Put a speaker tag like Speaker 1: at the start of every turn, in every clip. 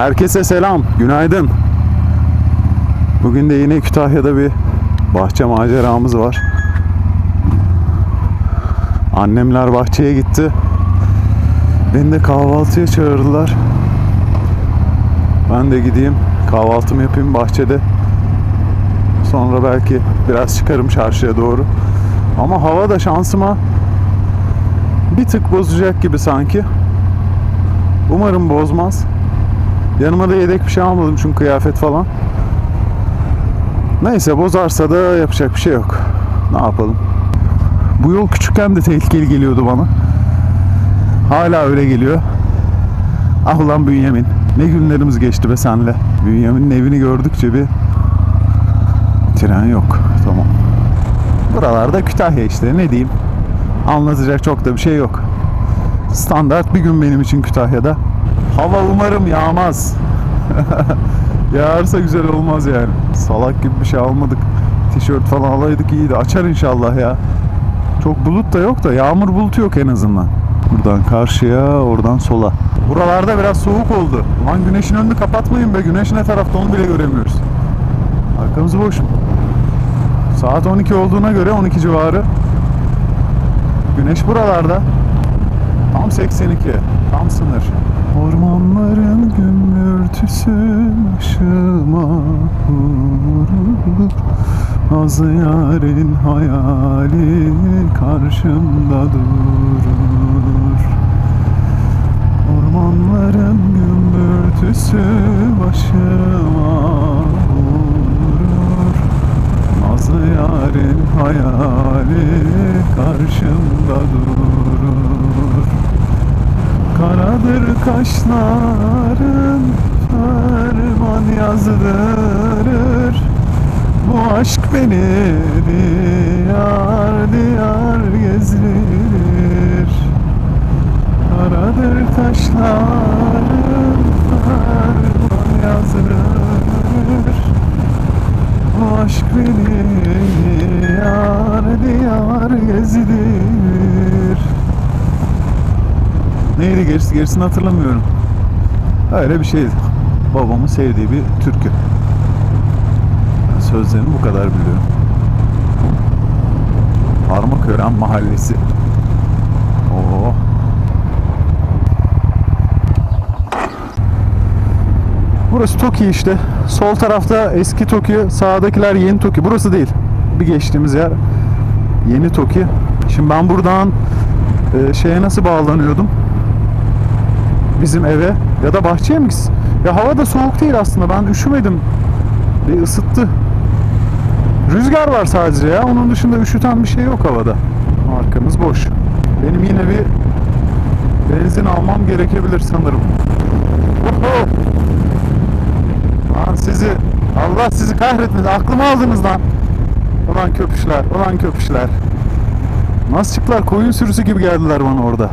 Speaker 1: Herkese selam, günaydın. Bugün de yine Kütahya'da bir bahçe maceramız var. Annemler bahçeye gitti. Beni de kahvaltıya çağırdılar. Ben de gideyim kahvaltımı yapayım bahçede. Sonra belki biraz çıkarım çarşıya doğru. Ama hava da şansıma bir tık bozacak gibi sanki. Umarım bozmaz. Yanıma da yedek bir şey almadım çünkü kıyafet falan. Neyse bozarsa da yapacak bir şey yok. Ne yapalım? Bu yol küçükken de tehlikeli geliyordu bana. Hala öyle geliyor. Ah ulan Bünyamin. Ne günlerimiz geçti be senle. Bünyamin'in evini gördükçe bir tren yok. Tamam. Buralarda Kütahya işte ne diyeyim. Anlatacak çok da bir şey yok. Standart bir gün benim için Kütahya'da. Hava umarım yağmaz. Yağarsa güzel olmaz yani. Salak gibi bir şey almadık. Tişört falan alaydık iyiydi. Açar inşallah ya. Çok bulut da yok da yağmur bulutu yok en azından. Buradan karşıya, oradan sola. Buralarda biraz soğuk oldu. Lan güneşin önünü kapatmayın be. Güneş ne tarafta onu bile göremiyoruz. Arkamız boş. Saat 12 olduğuna göre 12 civarı. Güneş buralarda. Tam 82. Tam sınır. Ormanların gümbürtüsü başıma vurur. Nazlı yarın hayali karşımda durur. Ormanların gümbürtüsü başıma vurur. Nazlı yarın hayali karşımda durur. Karadır kaşların ferman yazdırır Bu aşk beni diyar diyar gezdirir. Karadır taşların ferman yazdırır Bu aşk beni diyar diyar gezdirir Neydi gerisi gerisini hatırlamıyorum. Öyle bir şeydi. Babamın sevdiği bir türkü. Sözlerini bu kadar biliyorum. Parmakören Mahallesi. Oo. Burası Toki işte. Sol tarafta eski Toki, sağdakiler yeni Toki. Burası değil. Bir geçtiğimiz yer yeni Toki. Şimdi ben buradan e, şeye nasıl bağlanıyordum? Bizim eve ya da bahçeye mi gitsin? Ya hava da soğuk değil aslında. Ben üşümedim. Bir ısıttı. Rüzgar var sadece ya. Onun dışında üşüten bir şey yok havada. Arkamız boş. Benim yine bir benzin almam gerekebilir sanırım. Oho! Lan sizi Allah sizi kahretmesin. Aklımı aldınız lan. Ulan köpüşler, ulan köpüşler. Nasıl çıktılar? Koyun sürüsü gibi geldiler bana orada.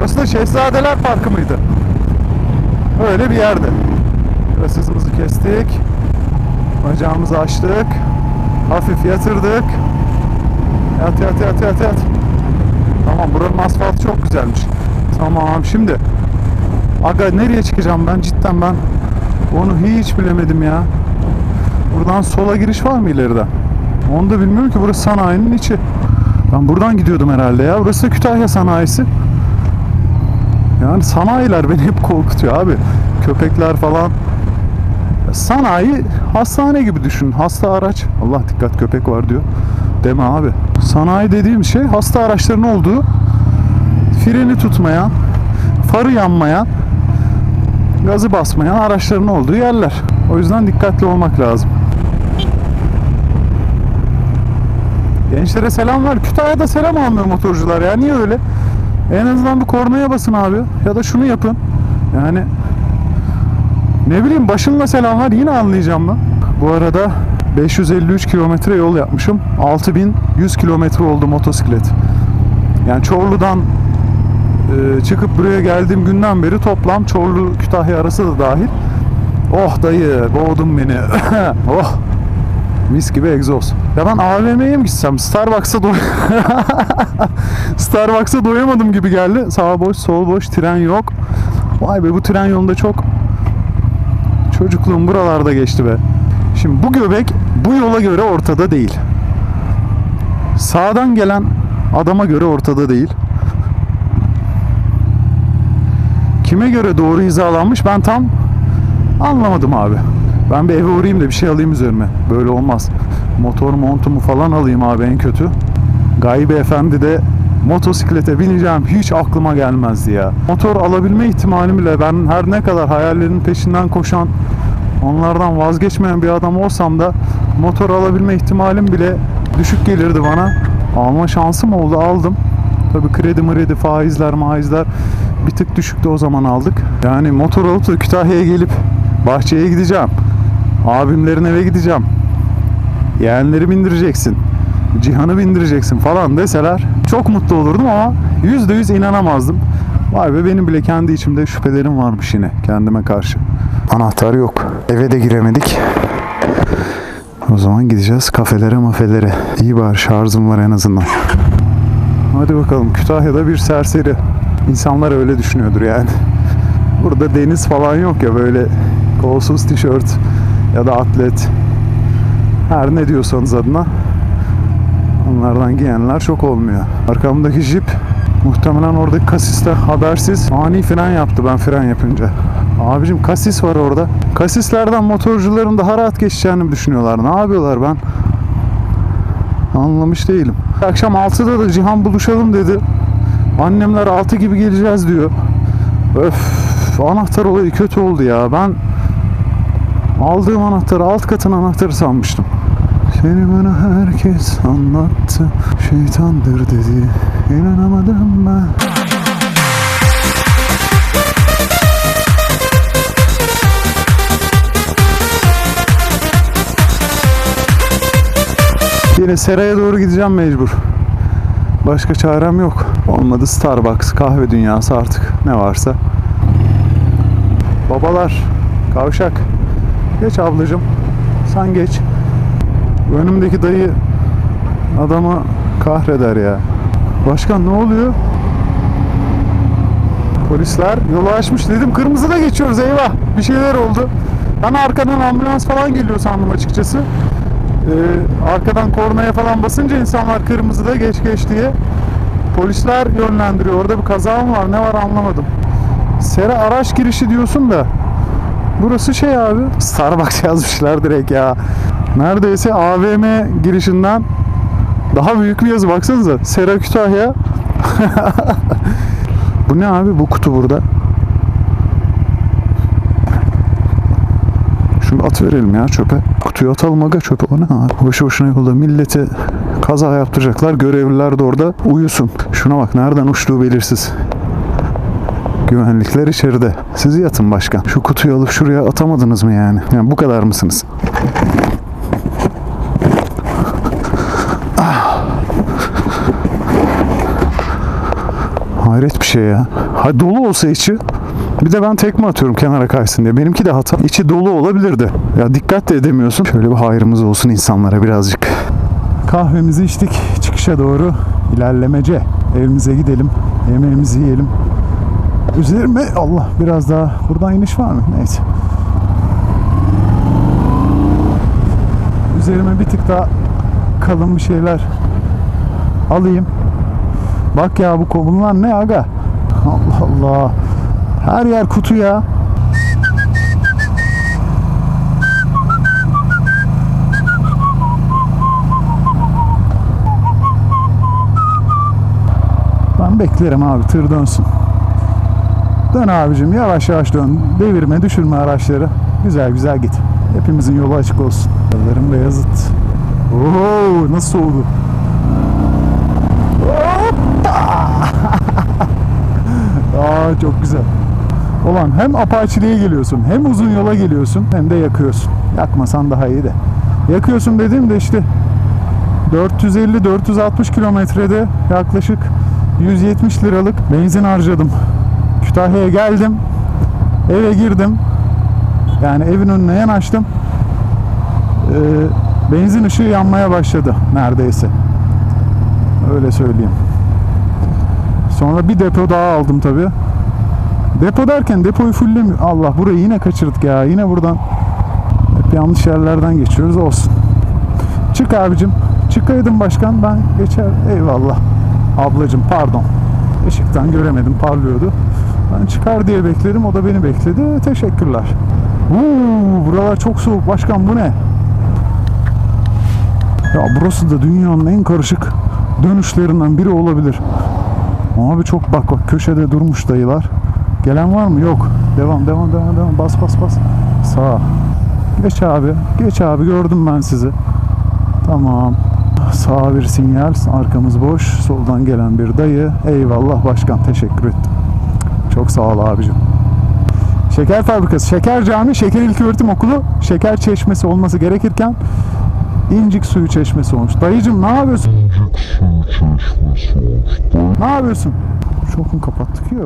Speaker 1: Burası da Şehzadeler Parkı mıydı? Öyle bir yerde. Biraz hızımızı kestik. Bacağımızı açtık. Hafif yatırdık. Yat yat yat yat yat. Tamam buranın asfaltı çok güzelmiş. Tamam şimdi. Aga nereye çıkacağım ben cidden ben onu hiç bilemedim ya. Buradan sola giriş var mı ileride? Onu da bilmiyorum ki burası sanayinin içi. Ben buradan gidiyordum herhalde ya. Burası Kütahya sanayisi. Yani sanayiler beni hep korkutuyor abi. Köpekler falan. Sanayi hastane gibi düşün. Hasta araç. Allah dikkat köpek var diyor. Deme abi. Sanayi dediğim şey hasta araçların olduğu freni tutmayan, farı yanmayan, gazı basmayan araçların olduğu yerler. O yüzden dikkatli olmak lazım. Gençlere selam var. Kütahya'da selam almıyor motorcular ya. Niye öyle? En azından bir kornaya basın abi. Ya da şunu yapın. Yani ne bileyim başımla selam var yine anlayacağım ben. Bu arada 553 kilometre yol yapmışım. 6100 kilometre oldu motosiklet. Yani Çorlu'dan e, çıkıp buraya geldiğim günden beri toplam Çorlu Kütahya arası da dahil. Oh dayı boğdun beni. oh. Mis gibi egzoz. Ya ben AVM'ye mi gitsem? Starbucks'a doy Starbucks'a doyamadım gibi geldi. Sağ boş, sol boş, tren yok. Vay be bu tren yolunda çok çocukluğum buralarda geçti be. Şimdi bu göbek bu yola göre ortada değil. Sağdan gelen adama göre ortada değil. Kime göre doğru hizalanmış ben tam anlamadım abi. Ben bir eve uğrayayım da bir şey alayım üzerime. Böyle olmaz. Motor montumu falan alayım abi en kötü. Gaybe Efendi de motosiklete bineceğim hiç aklıma gelmezdi ya. Motor alabilme ihtimalim bile ben her ne kadar hayallerinin peşinden koşan onlardan vazgeçmeyen bir adam olsam da motor alabilme ihtimalim bile düşük gelirdi bana. Alma şansım oldu aldım. Tabi kredi mredi faizler maizler bir tık düşüktü o zaman aldık. Yani motor alıp da Kütahya'ya gelip bahçeye gideceğim. Abimlerin eve gideceğim. Yeğenleri bindireceksin. Cihan'ı bindireceksin falan deseler çok mutlu olurdum ama yüzde yüz inanamazdım. Vay be benim bile kendi içimde şüphelerim varmış yine kendime karşı. Anahtar yok. Eve de giremedik. O zaman gideceğiz kafelere mafelere. İyi bari şarjım var en azından. Hadi bakalım Kütahya'da bir serseri. İnsanlar öyle düşünüyordur yani. Burada deniz falan yok ya böyle kolsuz tişört ya da atlet. Her ne diyorsanız adına. Onlardan giyenler çok olmuyor. Arkamdaki jip muhtemelen oradaki kasiste habersiz ani fren yaptı ben fren yapınca. Abicim kasis var orada. Kasislerden motorcuların daha rahat geçeceğini düşünüyorlar? Ne yapıyorlar ben? Anlamış değilim. Akşam 6'da da Cihan buluşalım dedi. Annemler 6 gibi geleceğiz diyor. Öf, anahtar olayı kötü oldu ya. Ben aldığım anahtarı alt katın anahtarı sanmıştım. Seni bana herkes anlattı. Şeytandır dedi. İnanamadım ben. Yine seraya doğru gideceğim mecbur. Başka çarem yok. Olmadı Starbucks, kahve dünyası artık ne varsa. Babalar, kavşak. Geç ablacığım. Sen geç. Önümdeki dayı adamı kahreder ya. Başkan ne oluyor? Polisler yolu açmış dedim. Kırmızıda geçiyoruz eyvah. Bir şeyler oldu. Ben arkadan ambulans falan geliyor sandım açıkçası. Ee, arkadan kornaya falan basınca insanlar kırmızıda geç geç diye polisler yönlendiriyor. Orada bir kaza mı var ne var anlamadım. Sera araç girişi diyorsun da burası şey abi Starbucks yazmışlar direkt ya. Neredeyse AVM girişinden daha büyük bir yazı baksanıza. Sera Kütahya. bu ne abi bu kutu burada? Şunu at verelim ya çöpe. Kutuyu atalım aga çöpe. O ne abi? Boşu boşuna yolda millete kaza yaptıracaklar. Görevliler de orada uyusun. Şuna bak nereden uçtuğu belirsiz. Güvenlikler içeride. Siz yatın başkan. Şu kutuyu alıp şuraya atamadınız mı yani? Yani bu kadar mısınız? Hayret bir şey ya. Ha dolu olsa içi. Bir de ben tekme atıyorum kenara kaysın diye. Benimki de hata. İçi dolu olabilirdi. Ya dikkat de edemiyorsun. Şöyle bir hayrımız olsun insanlara birazcık. Kahvemizi içtik. Çıkışa doğru ilerlemece. Evimize gidelim. Yemeğimizi yiyelim. Üzerime Allah biraz daha buradan iniş var mı? Neyse. Üzerime bir tık daha kalın bir şeyler alayım. Bak ya bu bunlar ne aga? Allah Allah. Her yer kutu ya. Ben beklerim abi tır dönsün. Dön abicim yavaş yavaş dön. Devirme düşürme araçları. Güzel güzel git. Hepimizin yolu açık olsun. Yollarım Beyazıt. Oo nasıl soğudu? Aa çok güzel. Ulan hem apaçiliğe geliyorsun hem uzun yola geliyorsun hem de yakıyorsun. Yakmasan daha iyi de. Yakıyorsun dediğim de işte 450-460 kilometrede yaklaşık 170 liralık benzin harcadım. Kütahya'ya geldim. Eve girdim. Yani evin önüne yanaştım. Ee, benzin ışığı yanmaya başladı neredeyse. Öyle söyleyeyim. Sonra bir depo daha aldım tabi. Depo derken depoyu fullemiyor. Allah burayı yine kaçırdık ya. Yine buradan hep yanlış yerlerden geçiyoruz. Olsun. Çık abicim. Çıkaydın başkan ben geçer. Eyvallah. Ablacım pardon. Işıktan göremedim parlıyordu. Ben çıkar diye bekledim o da beni bekledi. Teşekkürler. Uuu buralar çok soğuk başkan bu ne? Ya burası da dünyanın en karışık dönüşlerinden biri olabilir. Abi çok bak bak köşede durmuş dayılar. Gelen var mı? Yok. Devam devam devam devam. Bas bas bas. Sağa. Geç abi. Geç abi gördüm ben sizi. Tamam. Sağa bir sinyal. Arkamız boş. Soldan gelen bir dayı. Eyvallah başkan. Teşekkür ettim. Çok sağ ol abicim. Şeker fabrikası, şeker cami, şeker ilköğretim okulu, şeker çeşmesi olması gerekirken incik suyu çeşmesi olmuş. Dayıcım ne yapıyorsun? Ne yapıyorsun? Mu kapattık ya?